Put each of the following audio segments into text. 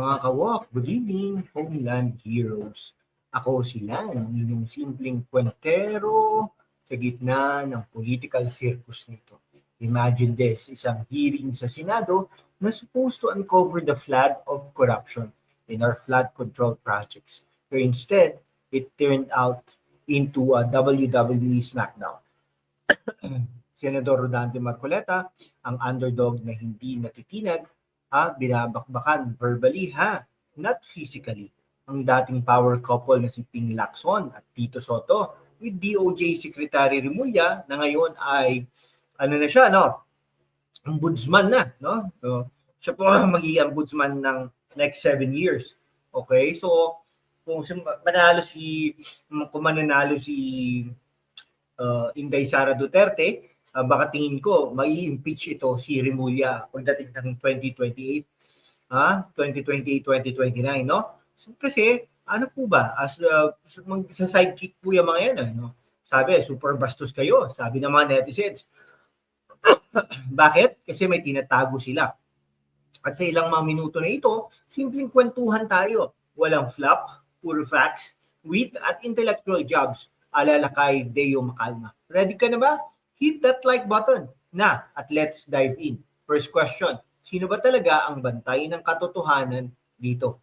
Mga kawak, good evening, Homeland Heroes. Ako si Lan, inyong simpleng kwentero sa gitna ng political circus nito. Imagine this, isang hearing sa Senado na supposed to uncover the flood of corruption in our flood control projects. But instead, it turned out into a WWE SmackDown. Senador Rodante Marcoleta, ang underdog na hindi natitinag, ha, binabakbakan verbally ha, not physically. Ang dating power couple na si Ping Lacson at Tito Soto with DOJ Secretary Remulla na ngayon ay ano na siya no ombudsman na no? So, siya po ang magiging ombudsman ng next seven years. Okay? So kung manalo si kung mananalo si uh, Inday Sara Duterte uh, baka tingin ko mai impeach ito si Remulla pagdating ng 2028 ha 2028 2029 no? So, kasi ano po ba? As uh, sa sidekick po yung mga yan ano sabi super bastos kayo sabi ng mga netizens. Bakit? Kasi may tinatago sila. At sa ilang mga minuto na ito simpleng kwentuhan tayo. Walang flop puro facts wit at intellectual jobs. Alala kay Deo Macalma. Ready ka na ba hit that like button na at let's dive in first question sino ba talaga ang bantay ng katotohanan dito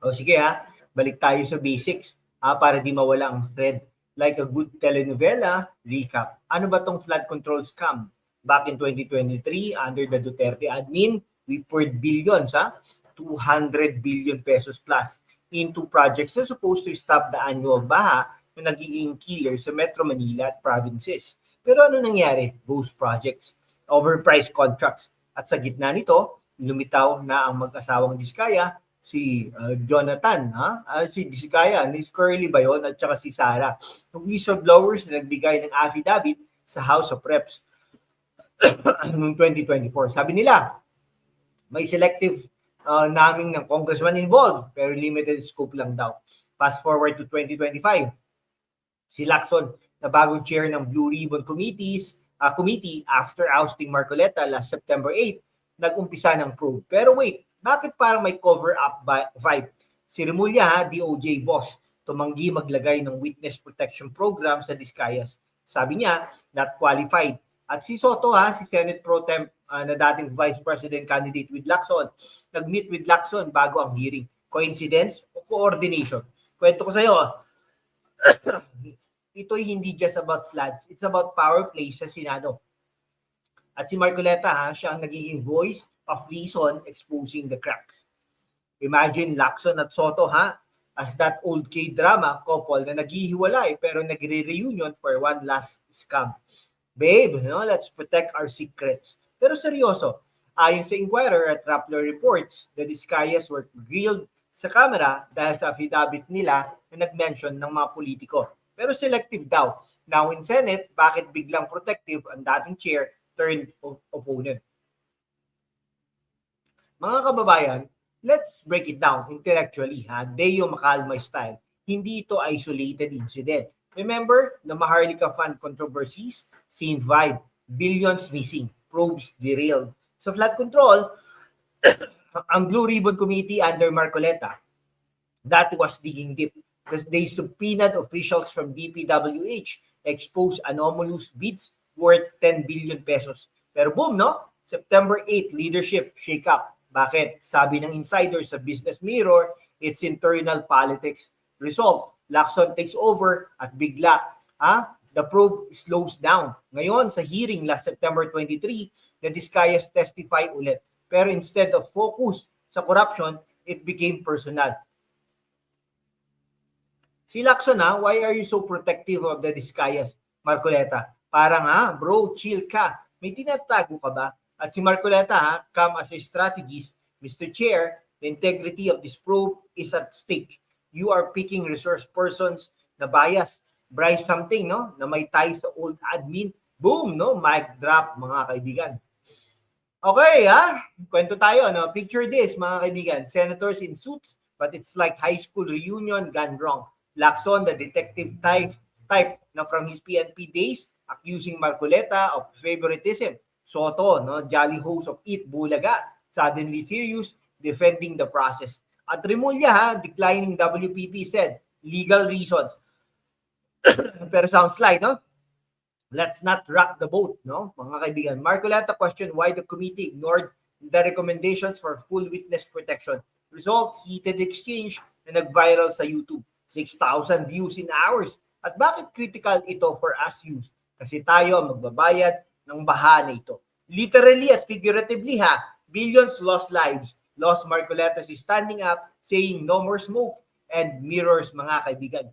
o sige ha, balik tayo sa basics ah, para di mawala ang thread. Like a good telenovela, recap. Ano ba tong flood control scam? Back in 2023, under the Duterte admin, we poured billions, ha? 200 billion pesos plus into projects na supposed to stop the annual baha nagiging killer sa Metro Manila at provinces. Pero ano nangyari? Those projects, overpriced contracts. At sa gitna nito, lumitaw na ang mag-asawang Diskaya si uh, Jonathan, ha? Uh, si Diskaya, ni Curly ba yun? At saka si Sarah. Yung whistleblowers na nagbigay ng affidavit sa House of Reps noong 2024. Sabi nila, may selective uh, naming ng congressman involved, pero limited scope lang daw. Fast forward to 2025, si Lacson na bagong chair ng Blue Ribbon Committees, uh, Committee after ousting Marcoleta last September 8, nag-umpisa ng probe. Pero wait, bakit parang may cover-up vibe? Si Remulla, ha, DOJ boss, tumanggi maglagay ng witness protection program sa Discayas. Sabi niya, not qualified. At si Soto, ha, si Senate Pro Temp uh, na dating Vice President candidate with Lacson, nag-meet with Lacson bago ang hearing. Coincidence o coordination? Kwento ko sa iyo, ito'y hindi just about floods. It's about power play sa Senado. At si Marcoleta, ha, siya ang nagiging voice of reason exposing the cracks. Imagine Lacson at Soto ha, as that old K-drama couple na naghihiwalay pero nagre-reunion for one last scam. Babe, no, let's protect our secrets. Pero seryoso, ayon sa Inquirer at Rappler reports, the Discayas were grilled sa camera dahil sa affidavit nila na nag-mention ng mga politiko. Pero selective daw. Now in Senate, bakit biglang protective ang dating chair turned opponent? Mga kababayan, let's break it down intellectually ha. Deo Macalma style. Hindi ito isolated incident. Remember the Maharlika Fund controversies? Same vibe. Billions missing. Probes derailed. Sa flood control, ang Blue Ribbon Committee under Marcoleta, that was digging deep. Because they subpoenaed officials from DPWH, exposed anomalous bids worth 10 billion pesos. Pero boom, no? September 8, leadership shake-up. Bakit? Sabi ng insider sa Business Mirror, it's internal politics. Result, Lacson takes over at bigla, ha? the probe slows down. Ngayon, sa hearing last September 23, the Discayas testify ulit. Pero instead of focus sa corruption, it became personal. Si Lacson ha, why are you so protective of the Discayas, Marcoleta? Parang ha, bro, chill ka. May tinatago ka ba? At si Marcoleta ha, come as a strategist, Mr. Chair, the integrity of this probe is at stake. You are picking resource persons na biased. Bryce something, no? Na may ties to old admin. Boom, no? Mic drop, mga kaibigan. Okay, ha? Kwento tayo, no? Picture this, mga kaibigan. Senators in suits, but it's like high school reunion gone wrong. Lacson, the detective type, type na from his PNP days, accusing Marcoleta of favoritism. Soto, no, jolly host of Eat Bulaga, suddenly serious, defending the process. At Remulla, ha, declining WPP said, legal reasons. Pero sounds like, no? Let's not rock the boat, no? Mga kaibigan. Marcoleta questioned why the committee ignored the recommendations for full witness protection. Result, heated exchange na nag-viral sa YouTube. 6,000 views in hours. At bakit critical ito for us youth? Kasi tayo magbabayad ng baha na ito. Literally at figuratively ha, billions lost lives. Lost Marcoletas is standing up saying no more smoke and mirrors mga kaibigan.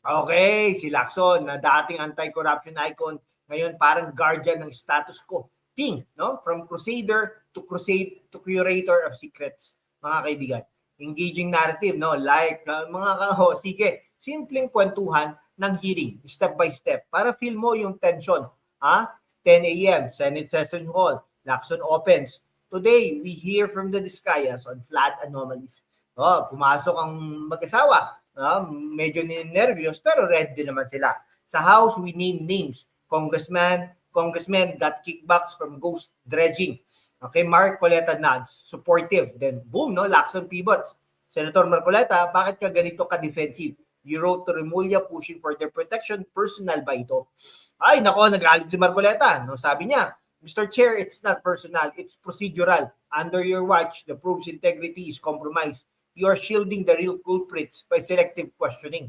Okay, si Lacson na dating anti-corruption icon, ngayon parang guardian ng status quo. Ping, no? From crusader to crusade to curator of secrets, mga kaibigan. Engaging narrative, no? Like, uh, mga kaho, sige, simpleng kwentuhan ng hearing, step by step, para feel mo yung tension. Ha? 10 a.m., Senate Session Hall, Lacson opens. Today, we hear from the Discayas on flood anomalies. Oh, pumasok ang mag-asawa. Ah, medyo nervyos pero ready naman sila. Sa House, we name names. Congressman, congressmen got kickbacks from ghost dredging. Okay, Mark Coleta nods, supportive. Then boom, no, Lacson pivots. Senator Marcoleta, bakit ka ganito ka-defensive? You wrote to Remulla pushing for their protection. Personal ba ito? Ay, nako, nagalit si Marcoleta. No, sabi niya, Mr. Chair, it's not personal, it's procedural. Under your watch, the probe's integrity is compromised. You are shielding the real culprits by selective questioning.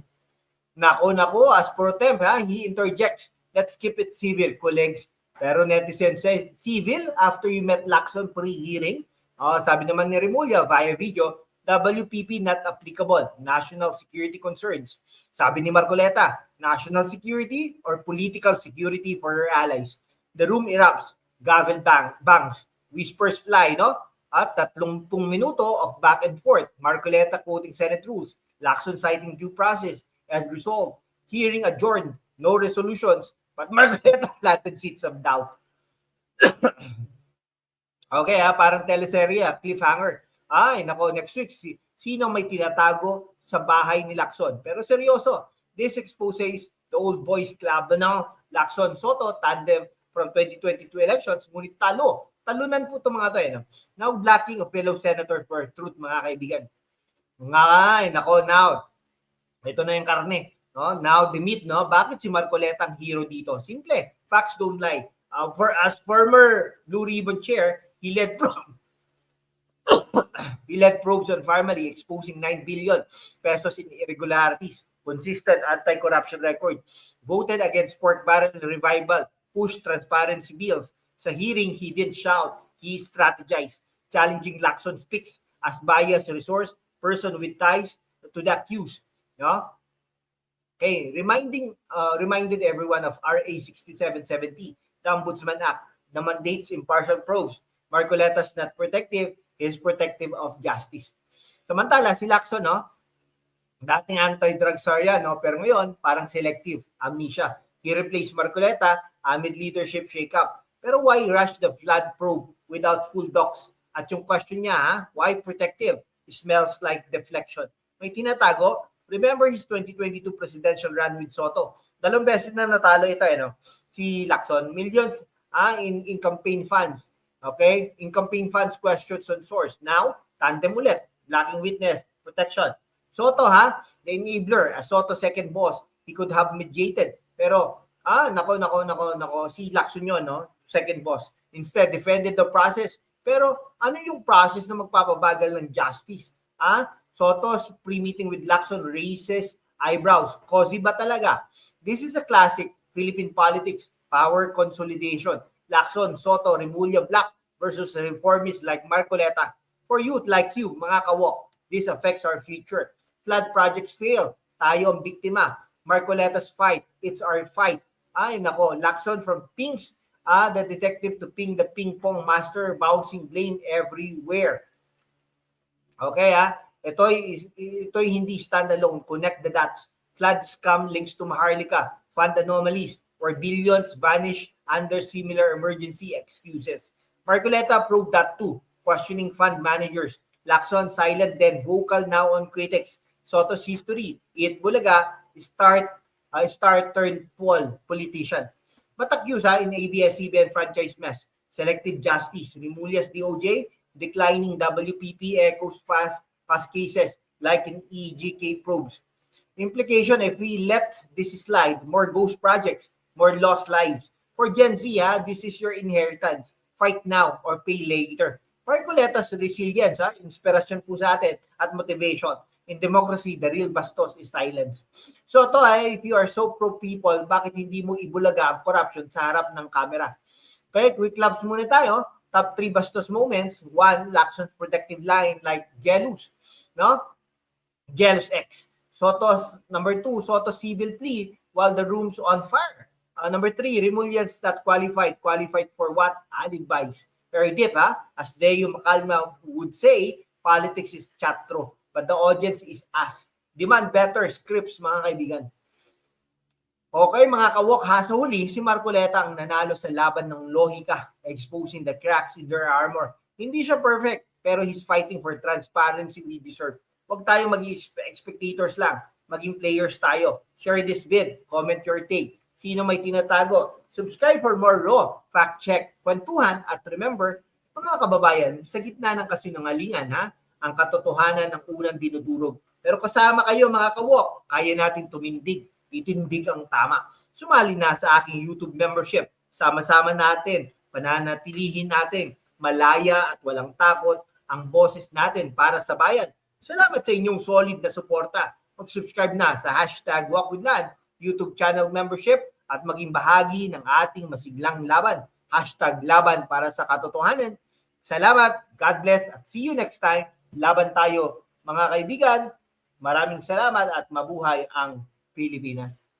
Nako, nako, as pro temp, ha, he interjects. Let's keep it civil, colleagues. Pero netizen says, civil after you met Lacson pre-hearing? Oh, sabi naman ni Remulla via video, WPP not applicable, national security concerns. Sabi ni Marcoleta, national security or political security for her allies. The room erupts, gavel bang, bangs, whispers fly, no? At tatlong minuto of back and forth. Marcoleta quoting Senate rules, Lacson citing due process and resolve. Hearing adjourned, no resolutions, but Marcoleta flattened seats of doubt. okay ha, parang teleserye, ah, cliffhanger. Ay, nako, next week, si, sino may tinatago sa bahay ni Lacson? Pero seryoso, this exposes the old boys club na Lacson Soto tandem from 2022 elections, ngunit talo. Talunan po itong mga to. Eh, no? Now blocking of fellow senator for truth, mga kaibigan. Nga, ay, nako, now. Ito na yung karne. No? Now the meat, no? Bakit si Marcoleta ang hero dito? Simple. Facts don't lie. Uh, for as former Blue Ribbon chair, he led probe. he led probes on family exposing 9 billion pesos in irregularities, consistent anti-corruption record, voted against pork barrel revival, pushed transparency bills. Sa hearing, he did shout, he strategized, challenging Lacson speaks as biased resource person with ties to the accused. No? Okay, reminding uh, reminded everyone of RA 6770, the Ombudsman Act, the mandates impartial probes. Marcoleta's not protective, is protective of justice. Samantala, si Lacson, no? Dating anti-drug czar yan, no? Pero ngayon, parang selective, amnesia. He replaced Marcoleta amid leadership shakeup. Pero why rush the flood probe without full docs? At yung question niya, ha? why protective? It smells like deflection. May tinatago. Remember his 2022 presidential run with Soto. Dalawang beses na natalo ito, eh, no? si Lacson. Millions ah, in, in campaign funds. Okay? In campaign funds, questions on source. Now, tandem ulit. Lacking witness, protection. Soto ha, the enabler, as Soto second boss, he could have mediated. Pero, ah, nako, nako, nako, nako, si Lacson yun, no? Second boss. Instead, defended the process. Pero, ano yung process na magpapabagal ng justice? Ah, Soto's pre-meeting with Lacson raises eyebrows. Cozy ba talaga? This is a classic Philippine politics, power consolidation. Lacson, Soto, Remulla, Black versus reformists like Marcoleta. For youth like you, mga kawok, this affects our future. Flood projects fail. Tayo ang biktima. Marcoleta's fight. It's our fight. Ay, nako. Lacson from Pinks. Ah, the detective to ping the ping pong master, bouncing blame everywhere. Okay, ah. Ito'y, ito'y hindi standalone. Connect the dots. Flood scam links to Maharlika. Fund anomalies where billions vanish under similar emergency excuses. Marcoleta proved that too, questioning fund managers. Lacson silent then vocal now on critics. Soto's history, It Bulaga, start uh, start turned poll politician. Matakyus ha in ABS-CBN franchise mess. Selective justice, Remulias DOJ, declining WPP echoes fast, fast cases like in EGK probes. Implication, if we let this slide, more ghost projects, more lost lives. For Gen Z, ha, this is your inheritance. Fight now or pay later. Marcoletas resilience, ha, inspirasyon po sa atin at motivation. In democracy, the real bastos is silence. So to ay, if you are so pro people, bakit hindi mo ibulaga ang corruption sa harap ng camera? Kaya quick laps muna tayo. Top 3 bastos moments. One, Lacson protective line like Gelus. No? Gelus X. Soto's, number two, Soto civil plea while the room's on fire. Uh, number three, Remulians that qualified. Qualified for what? Advice. Very deep, ha? As Deo Macalma would say, politics is chatro, but the audience is us. Demand better scripts, mga kaibigan. Okay, mga kawok, ha, sa huli, si Marcoleta ang nanalo sa laban ng lohika, exposing the cracks in their armor. Hindi siya perfect, pero he's fighting for transparency we deserve. Huwag tayo maging spectators lang, maging players tayo. Share this vid, comment your take. Sino may tinatago? Subscribe for more raw, fact check, kwentuhan, at remember, mga kababayan, sa gitna ng kasinungalingan, ha, ang katotohanan ng unang dinudurog. Pero kasama kayo mga kawok, kaya natin tumindig, itindig ang tama. Sumali na sa aking YouTube membership. Sama-sama natin, pananatilihin natin, malaya at walang takot ang boses natin para sa bayan. Salamat sa inyong solid na suporta. Mag-subscribe na sa hashtag WalkWithLad, YouTube channel membership at maging bahagi ng ating masiglang laban. Hashtag laban para sa katotohanan. Salamat, God bless, at see you next time. Laban tayo, mga kaibigan. Maraming salamat at mabuhay ang Pilipinas.